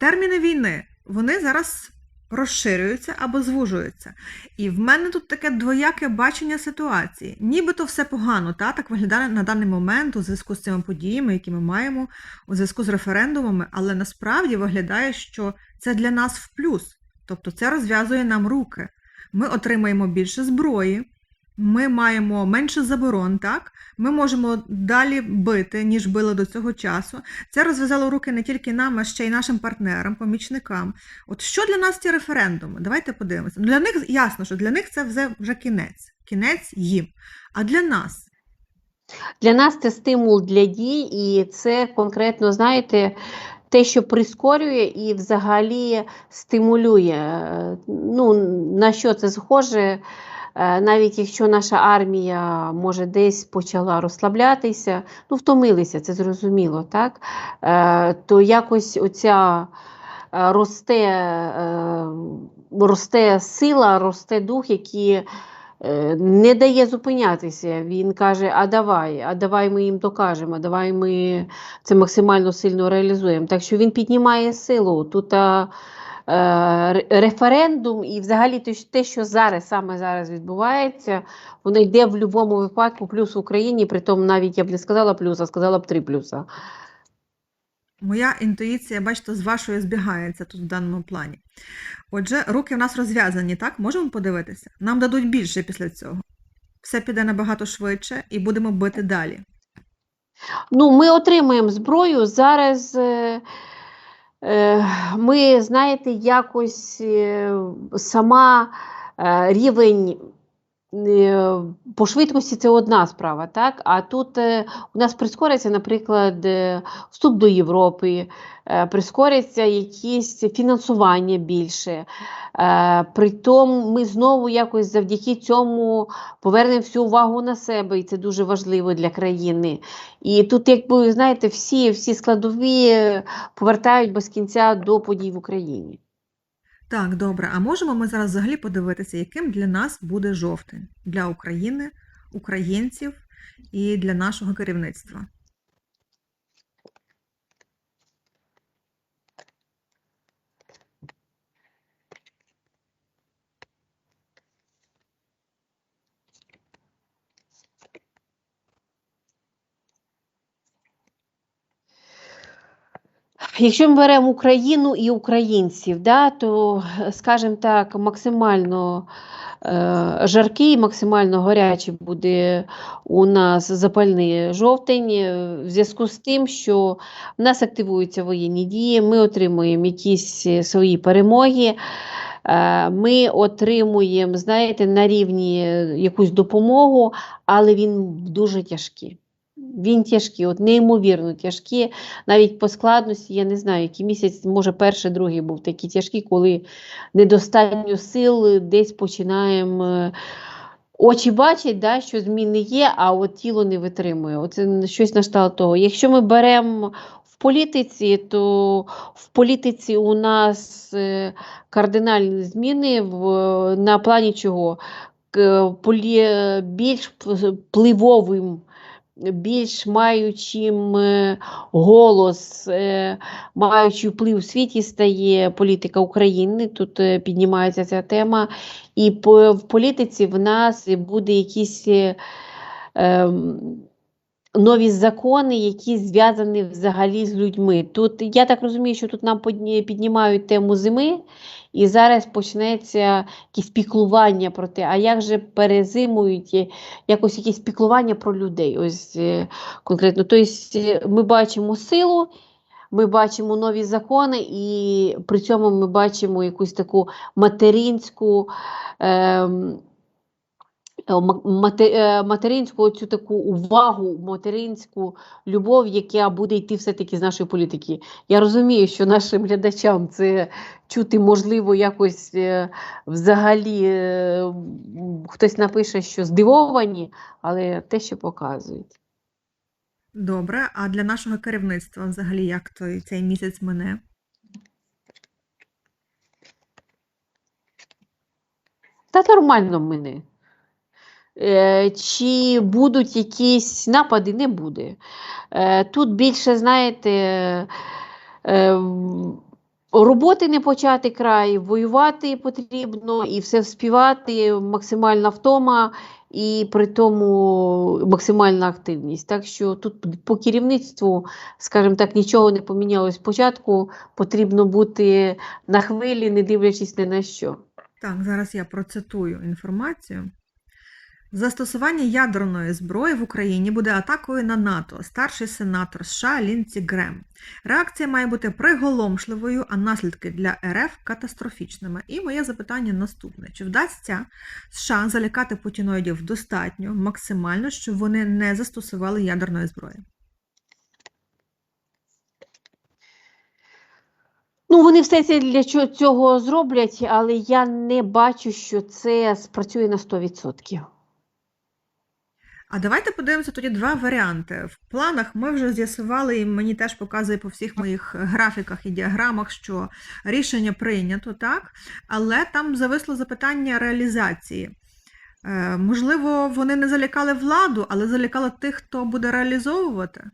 терміни війни вони зараз розширюються або звужуються. І в мене тут таке двояке бачення ситуації. Нібито все погано, та так виглядає на даний момент у зв'язку з цими подіями, які ми маємо, у зв'язку з референдумами, але насправді виглядає, що це для нас в плюс. Тобто це розв'язує нам руки. Ми отримаємо більше зброї, ми маємо менше заборон, так? Ми можемо далі бити, ніж били до цього часу. Це розв'язало руки не тільки нам, а ще й нашим партнерам, помічникам. От що для нас ці референдуми? Давайте подивимося. Для них ясно, що для них це вже, вже кінець, кінець їм. А для нас Для нас це стимул для дій, і це конкретно, знаєте, те, що прискорює і взагалі стимулює. Е, Ну, на що це схоже? Е, Навіть якщо наша армія може десь почала розслаблятися, ну втомилися, це зрозуміло, так? Е, То якось оця е, росте, росте сила, росте дух, який не дає зупинятися. Він каже: а давай, а давай ми їм докажемо, а давай ми це максимально сильно реалізуємо. Так що він піднімає силу. Тут референдум і взагалі те, що- зараз саме зараз відбувається, воно йде в будь-якому випадку плюс в Україні, при тому навіть я б не сказала плюс, а сказала б три плюса. Моя інтуїція, бачите, з вашою збігається тут в даному плані. Отже, руки в нас розв'язані, так? Можемо подивитися? Нам дадуть більше після цього. Все піде набагато швидше і будемо бити далі. Ну, ми отримуємо зброю. Зараз е, е, ми, знаєте, якось е, сама е, рівень е, по швидкості це одна справа, так? А тут е, у нас прискориться, наприклад, е, вступ до Європи, е, прискориться якісь фінансування більше. Притом ми знову якось завдяки цьому повернемо всю увагу на себе, і це дуже важливо для країни. І тут, якби знаєте, всі, всі складові повертають без кінця до подій в Україні. Так, добре. А можемо ми зараз взагалі подивитися, яким для нас буде жовтень для України, українців і для нашого керівництва? Якщо ми беремо Україну і українців, да, то, скажімо так, максимально е, жаркий, максимально гарячий буде у нас запальний жовтень, е, в зв'язку з тим, що в нас активуються воєнні дії, ми отримуємо якісь свої перемоги. Е, Ми отримуємо, знаєте, на рівні якусь допомогу, але він дуже тяжкий. Він тяжкий, от неймовірно тяжкий. Навіть по складності, я не знаю, який місяць, може, перший, другий був такий тяжкий, коли недостатньо сил десь починаємо. е, Очі бачать, да, що зміни є, а от тіло не витримує. Оце щось на кшталт того. Якщо ми беремо в політиці, то в політиці у нас е, кардинальні зміни в, на плані чого? Полі, більш впливовим більш маючим голос, е, маючи вплив у світі стає політика України. Тут е, піднімається ця тема. І в політиці в нас буде якісь е, ем, нові закони, які зв'язані взагалі з людьми. Тут я так розумію, що тут нам піднімають тему зими. І зараз почнеться якісь піклування про те, а як же перезимують е, якось якісь піклування про людей. Ось е, конкретно. Тобто ми бачимо силу, ми бачимо нові закони, і при цьому ми бачимо якусь таку материнську. ма- мате- е, Материнську цю таку увагу, материнську любов, яка буде йти все-таки з нашої політики. Я розумію, що нашим глядачам це чути можливо якось е, взагалі е, хтось напише, що здивовані, але те, що показують. Добре, а для нашого керівництва взагалі як той, цей місяць мине? Та нормально мене. Е, Чи будуть якісь напади? Не буде. Е, Тут більше, знаєте, е, Роботи не почати край, воювати потрібно і все вспівати, максимальна втома і при тому максимальна активність. Так що тут по керівництву, скажімо так, нічого не помінялось спочатку. Потрібно бути на хвилі, не дивлячись ні на що. Так, зараз я процитую інформацію. Застосування ядерної зброї в Україні буде атакою на НАТО, старший сенатор США Лінці Грем. Реакція має бути приголомшливою, а наслідки для РФ катастрофічними. І моє запитання наступне: чи вдасться США залякати путіноїдів достатньо, максимально, щоб вони не застосували ядерної зброї? Ну, вони все це для цього зроблять, але я не бачу, що це спрацює на 100%. А давайте подивимося тоді два варіанти. В планах ми вже з'ясували, і мені теж показує по всіх моїх графіках і діаграмах, що рішення прийнято, так? Але там зависло запитання реалізації. Е, можливо, вони не залякали владу, але залякали тих, хто буде реалізовувати.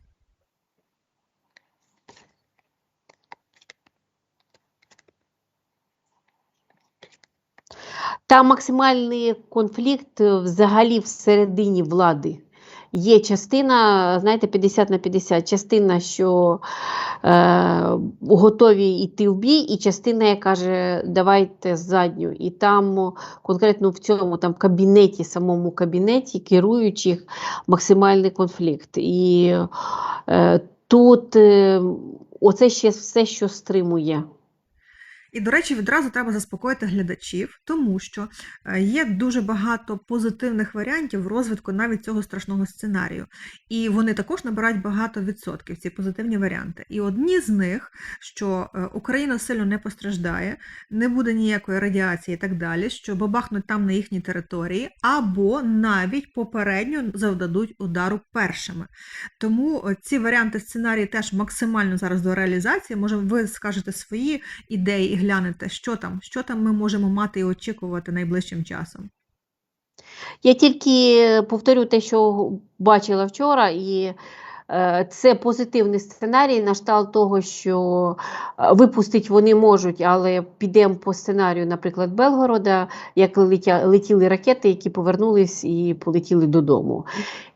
Там максимальний конфлікт е, взагалі всередині влади. Є частина, знаєте, 50 на 50, частина, що е, готові йти в бій, і частина, яка каже, давайте задню. І там конкретно в цьому там кабінеті, самому кабінеті керуючих максимальний конфлікт. І е, тут е, оце ще все, що стримує. І, до речі, відразу треба заспокоїти глядачів, тому що е, є дуже багато позитивних варіантів розвитку навіть цього страшного сценарію. І вони також набирають багато відсотків, ці позитивні варіанти. І одні з них, що е, Україна сильно не постраждає, не буде ніякої радіації і так далі, що бабахнуть там на їхній території, або навіть попередньо завдадуть удару першими. Тому е, ці варіанти сценарії теж максимально зараз до реалізації. Може, ви скажете свої ідеї і глянете, що там, що там ми можемо мати і очікувати найближчим часом. Я тільки повторю те, що бачила вчора, і е, це позитивний сценарій на кшталт того, що е, випустити вони можуть, але підемо по сценарію, наприклад, Белгорода, як летіли ракети, які повернулись і полетіли додому.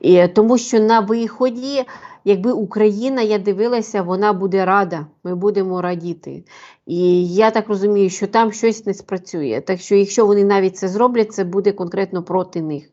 І, тому що на виході, якби Україна, я дивилася, вона буде рада, ми будемо радіти. І я так розумію, що там щось не спрацює. Так що, якщо вони навіть це зроблять, це буде конкретно проти них.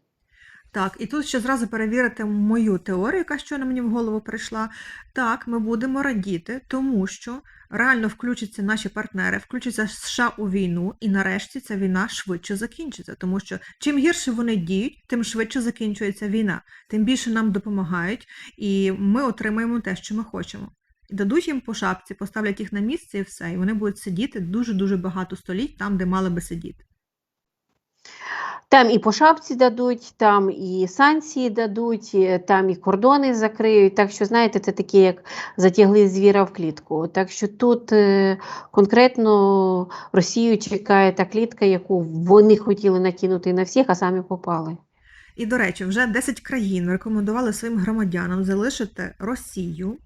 Так, і тут ще зразу перевірити мою теорію, яка щойно мені в голову прийшла. Так, ми будемо радіти, тому що реально включаться наші партнери, включаться США у війну, і нарешті ця війна швидше закінчиться. Тому що чим гірше вони діють, тим швидше закінчується війна, тим більше нам допомагають, і ми отримаємо те, що ми хочемо. Дадуть їм по шапці, поставлять їх на місце і все, і вони будуть сидіти дуже-дуже багато століть там, де мали би сидіти. Там і по шапці дадуть, там і санкції дадуть, і там і кордони закриють. Так що, знаєте, це таке, як затягли звіра в клітку. Так що тут е, конкретно Росію чекає та клітка, яку вони хотіли накинути на всіх, а самі попали. І, до речі, вже 10 країн рекомендували своїм громадянам залишити Росію.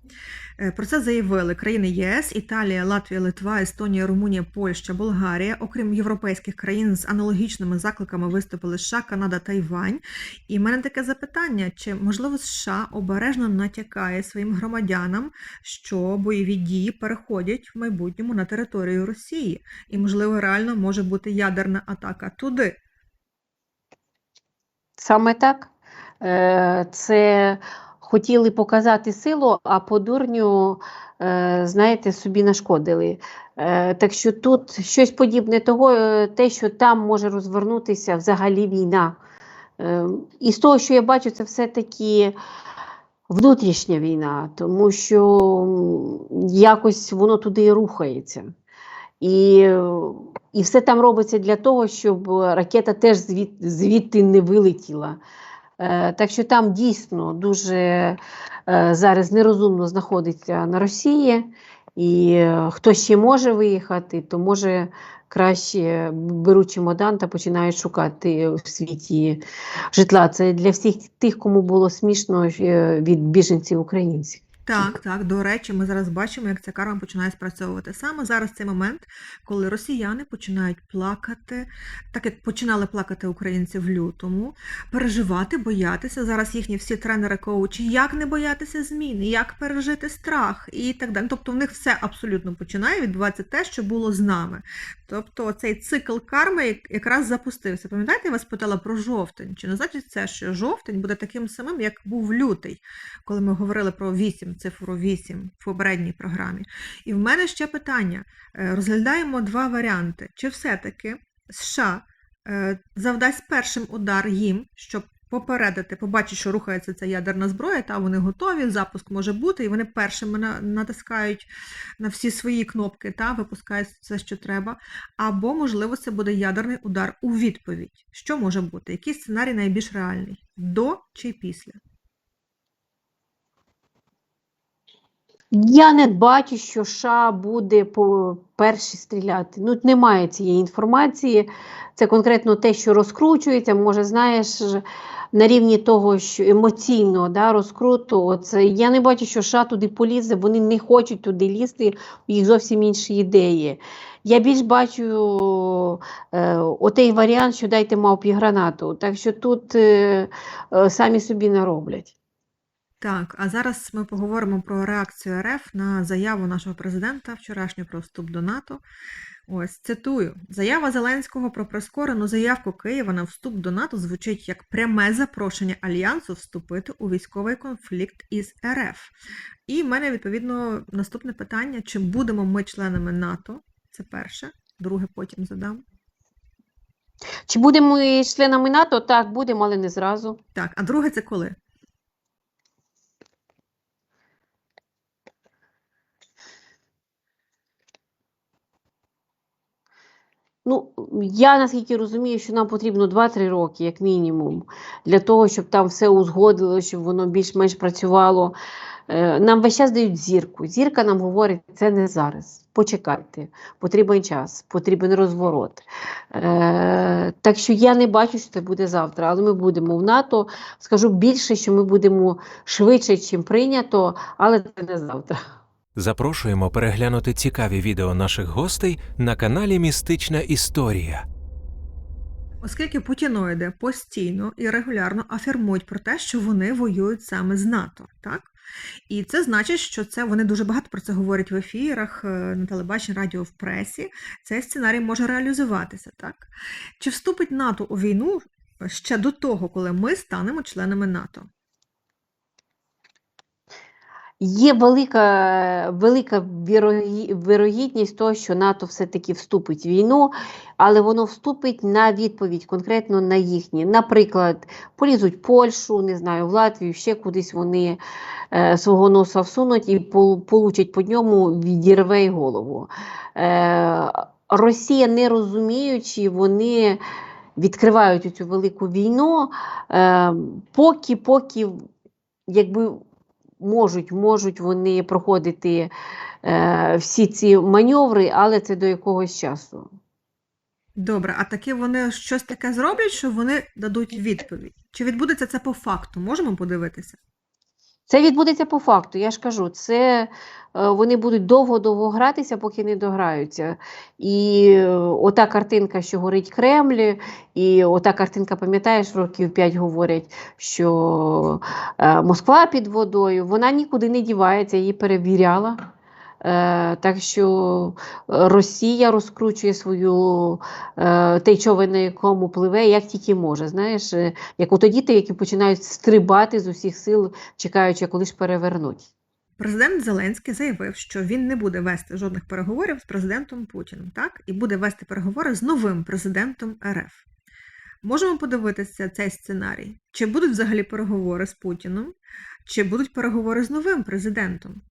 Е, Про це заявили країни ЄС, Італія, Латвія, Литва, Естонія, Румунія, Польща, Болгарія. Окрім європейських країн з аналогічними закликами виступили США, Канада, Тайвань. І в мене таке запитання: чи можливо США обережно натякає своїм громадянам, що бойові дії переходять в майбутньому на територію Росії, і можливо реально може бути ядерна атака туди. Саме так. Е, Це хотіли показати силу, а по дурню, е, знаєте, собі нашкодили. Е, Так що тут щось подібне того, те, що там може розвернутися взагалі війна. І з того, що я бачу, це все-таки внутрішня війна, тому що якось воно туди і рухається. І, і все там робиться для того, щоб ракета теж звід, звідти не вилетіла. Е, так що там дійсно дуже е, зараз нерозумно знаходиться на Росії, і е, хто ще може виїхати, то може краще беруть чемодан та починають шукати в світі житла. Це для всіх тих, кому було смішно е, від біженців українців. Так, так. До речі, ми зараз бачимо, як ця карма починає спрацьовувати. Саме зараз цей момент, коли росіяни починають плакати, так як починали плакати українці в лютому, переживати, боятися. Зараз їхні всі тренери, коучі, як не боятися змін, як пережити страх і так далі. Тобто в них все абсолютно починає відбуватися те, що було з нами. Тобто цей цикл карми якраз запустився. Пам'ятаєте, я вас питала про жовтень? Чи не значить це, що жовтень буде таким самим, як був лютий, коли ми говорили про 8, цифру 8 в попередній програмі? І в мене ще питання. Е, Розглядаємо два варіанти. Чи все-таки США е, завдасть першим удар їм, щоб попередити, побачить, що рухається ця ядерна зброя, та вони готові, запуск може бути, і вони першими натискають на всі свої кнопки та випускають все, що треба. Або, можливо, це буде ядерний удар у відповідь. Що може бути? Який сценарій найбільш реальний? До чи після? Я не бачу, що США буде по перші стріляти. Ну, немає цієї інформації. Це конкретно те, що розкручується. Може, знаєш, на рівні того, що емоційно да, розкруту. Оце, я не бачу, що США туди полізе, вони не хочуть туди лізти, у їх зовсім інші ідеї. Я більш бачу е, отей варіант, що дайте мавпі гранату. Так що тут е, е, самі собі не роблять. Так, а зараз ми поговоримо про реакцію РФ на заяву нашого президента вчорашню про вступ до НАТО. Ось цитую: заява Зеленського про прискорену заявку Києва на вступ до НАТО звучить як пряме запрошення альянсу вступити у військовий конфлікт із РФ. І в мене відповідно наступне питання: чи будемо ми членами НАТО? Це перше, друге потім задам. Чи будемо ми членами НАТО? Так, будемо, але не зразу. Так, а друге це коли? Ну, я наскільки розумію, що нам потрібно 2-3 роки, як мінімум, для того, щоб там все узгодило, щоб воно більш-менш працювало. Е, Нам весь час дають зірку. Зірка нам говорить, це не зараз. Почекайте, потрібен час, потрібен розворот. Е, так що я не бачу, що це буде завтра, але ми будемо в НАТО. Скажу більше, що ми будемо швидше, чим прийнято, але це не завтра. Запрошуємо переглянути цікаві відео наших гостей на каналі Містична Історія. Оскільки путіноїди постійно і регулярно афірмують про те, що вони воюють саме з НАТО, так? І це значить, що це вони дуже багато про це говорять в ефірах, е, на телебаченні, радіо, в пресі. Цей сценарій може реалізуватися, так? Чи вступить НАТО у війну ще до того, коли ми станемо членами НАТО? Є велика, велика вірогідність того, що НАТО все-таки вступить в війну, але воно вступить на відповідь конкретно на їхні. Наприклад, полізуть Польщу, не знаю, в Латвію, ще кудись вони е, свого носа всунуть і получать по ньому відірве й голову. Е, Росія, не розуміючи, вони відкривають цю велику війну, е, поки, поки якби можуть, можуть вони проходити е, всі ці маневри, але це до якогось часу. Добре, а таки вони щось таке зроблять, що вони дадуть відповідь? Чи відбудеться це по факту? Можемо подивитися? Це відбудеться по факту, я ж кажу, це е, вони будуть довго-довго гратися, поки не дограються. І е, ота картинка, що горить Кремль, і ота картинка, пам'ятаєш, років 5 говорять, що е, Москва під водою, вона нікуди не дівається, її перевіряла. Е, так що е, Росія розкручує свою е, той на якому пливе, як тільки може. Знаєш, як ото діти, які починають стрибати з усіх сил, чекаючи, коли ж перевернуть. Президент Зеленський заявив, що він не буде вести жодних переговорів з президентом Путіним, так? І буде вести переговори з новим президентом РФ. Можемо подивитися цей сценарій. Чи будуть взагалі переговори з Путіним, чи будуть переговори з новим президентом?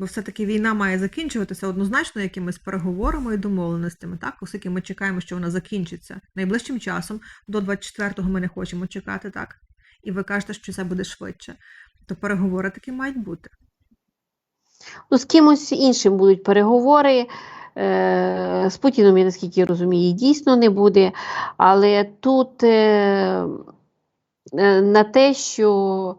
Бо все-таки війна має закінчуватися однозначно якимись переговорами і домовленостями, так? Оскільки ми чекаємо, що вона закінчиться найближчим часом, до 24-го ми не хочемо чекати, так? І ви кажете, що це буде швидше. То переговори таки мають бути. Ну, з кимось іншим будуть переговори. Е, з Путіном, я наскільки розумію, дійсно не буде. Але тут е, е, на те, що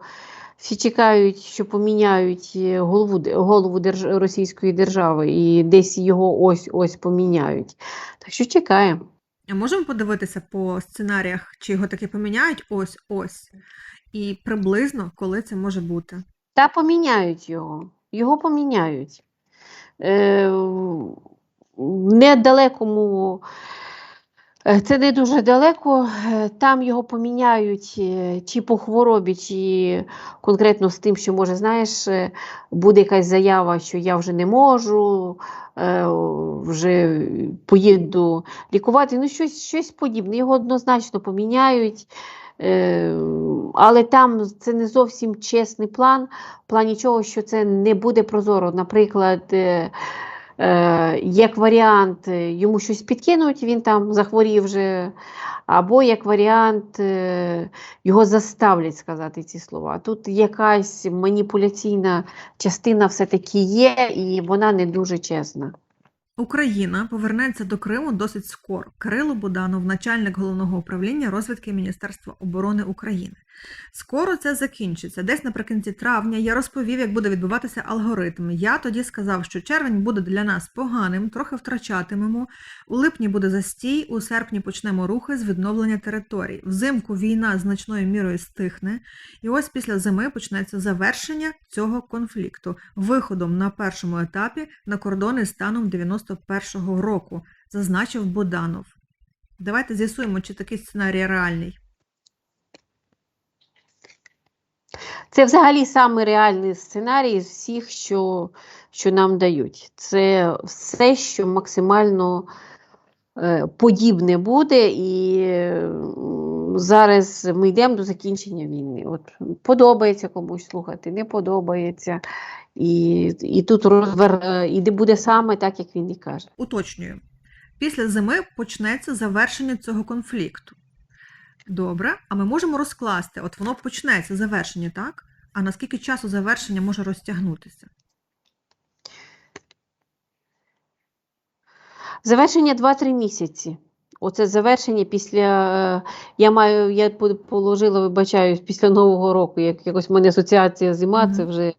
Всі чекають, що поміняють е, голову, голову держ... Російської держави і десь його ось-ось поміняють. Так що чекаємо. А можемо подивитися по сценаріях, чи його таки поміняють ось-ось, і приблизно коли це може бути. Та поміняють його. Його поміняють. Е, в недалекому, це не дуже далеко, е, там його поміняють е, чи по хворобі, чи конкретно з тим, що, може, знаєш, е, буде якась заява, що я вже не можу, е, вже поїду лікувати. Ну, щось, щось подібне. Його однозначно поміняють. Е, Але там це не зовсім чесний план, в плані що це не буде прозоро. Наприклад, е, е, як варіант, е, йому щось підкинуть, він там захворів вже, або як варіант, е, його заставлять сказати ці слова. Тут якась маніпуляційна частина все-таки є, і вона не дуже чесна. Україна повернеться до Криму досить скоро. Кирило Буданов, начальник головного управління розвідки Міністерства оборони України. Скоро це закінчиться. Десь наприкінці травня я розповів, як буде відбуватися алгоритм. Я тоді сказав, що червень буде для нас поганим, трохи втрачатимемо. У липні буде застій, у серпні почнемо рухи з відновлення територій. Взимку війна значною мірою стихне, і ось після зими почнеться завершення цього конфлікту виходом на першому етапі на кордони станом 91-го року, зазначив Боданов. Давайте з'ясуємо, чи такий сценарій реальний. Це взагалі самий реальний сценарій з всіх, що, що нам дають. Це все, що максимально е, подібне буде, і е, зараз ми йдемо до закінчення війни. От подобається комусь слухати, не подобається. І, і тут розвер... і буде саме так, як він і каже. Уточнюю. Після зими почнеться завершення цього конфлікту. Добре, а ми можемо розкласти, от воно почнеться завершення, так? А наскільки часу завершення може розтягнутися? Завершення 2-3 місяці. Оце завершення після. е, Я маю, я положила, вибачаюсь, після Нового року. Як якось в мене асоціація зима, це вже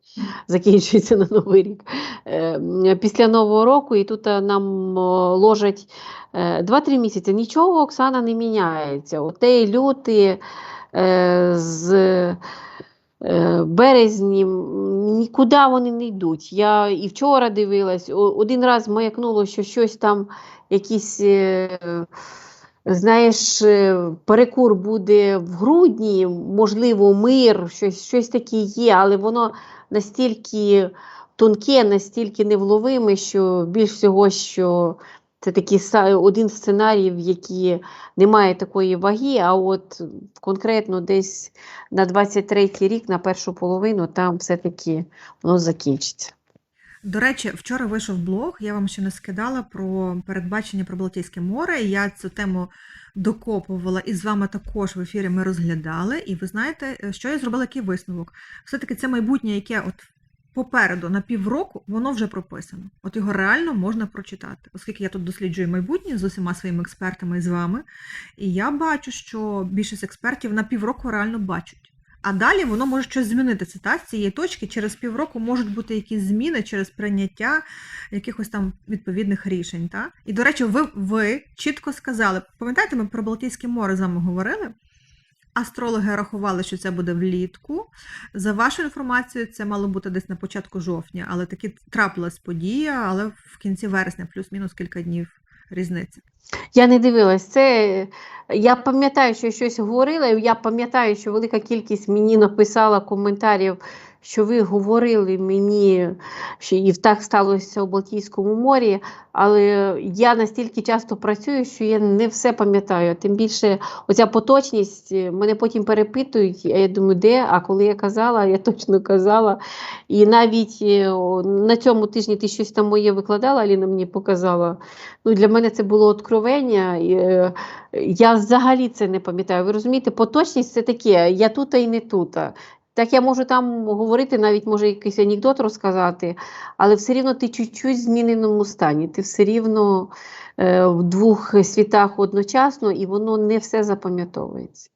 закінчується на Новий рік. Е, Після Нового року, і тут е, нам ложать е, 2-3 місяці. Нічого, Оксана, не міняється. Отей лютий е, з березні нікуди вони не йдуть. Я і вчора дивилась, один раз маякнуло, що щось там, якийсь, е, знаєш, е, перекур буде в грудні, можливо, мир, щось, щось таке є, але воно настільки тонке, настільки невловиме, що більш всього, що це такий один з сценаріїв, які не має такої ваги, а от конкретно десь на 23-й рік, на першу половину, там все-таки воно закінчиться. До речі, вчора вийшов блог, я вам ще не скидала про передбачення про Балтійське море. Я цю тему докопувала і з вами також в ефірі ми розглядали. І ви знаєте, е, що я зробила який висновок? Все-таки це майбутнє, яке от попереду на півроку, воно вже прописано. От його реально можна прочитати, оскільки я тут досліджую майбутнє з усіма своїми експертами і з вами. І я бачу, що більшість експертів на півроку реально бачать. А далі воно може щось змінитися. Та? З цієї точки через півроку можуть бути якісь зміни через прийняття якихось там відповідних рішень. Та? І, до речі, ви, ви чітко сказали, пам'ятаєте, ми про Балтійське море з вами говорили? Астрологи рахували, що це буде влітку. За вашою інформацією, це мало бути десь на початку жовтня, але таки трапилась подія, але в кінці вересня, плюс-мінус кілька днів різниця. Я не дивилась це. Я пам'ятаю, що щось говорила, і я пам'ятаю, що велика кількість мені написала коментарів, що ви говорили мені, що і так сталося у Балтійському морі, але я настільки часто працюю, що я не все пам'ятаю. Тим більше оця поточність е, мене потім перепитують, а я думаю, де? А коли я казала, я точно казала. І навіть е, на цьому тижні ти щось там моє викладала, Аліна мені показала. Ну, для мене це було откровення. е, Я взагалі це не пам'ятаю. Ви розумієте, поточність це таке, я тут і не тут. Так я можу там говорити, навіть може якийсь анекдот розказати, але все рівно ти чуть-чуть в зміненому стані. Ти все рівно е, в двох світах одночасно, і воно не все запам'ятовується.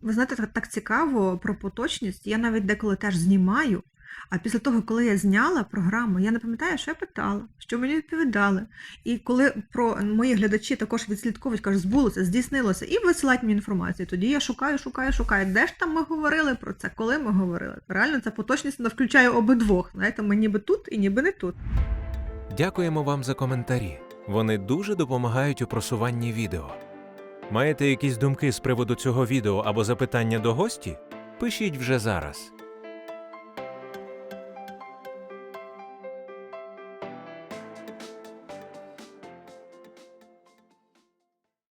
Ви знаєте, так, так цікаво про поточність. Я навіть деколи теж знімаю. А після того, коли я зняла програму, я не пам'ятаю, що я питала, що мені відповідали. І коли про мої глядачі також відслідковують, кажуть, збулося, здійснилося, і висилають мені інформацію. Тоді я шукаю, шукаю, шукаю. Де ж там ми говорили про це? Коли ми говорили? Реально, ця поточність вона включає обидвох. Знаєте, ми ніби тут і ніби не тут. Дякуємо вам за коментарі. Вони дуже допомагають у просуванні відео. Маєте якісь думки з приводу цього відео або запитання до гості? Пишіть вже зараз.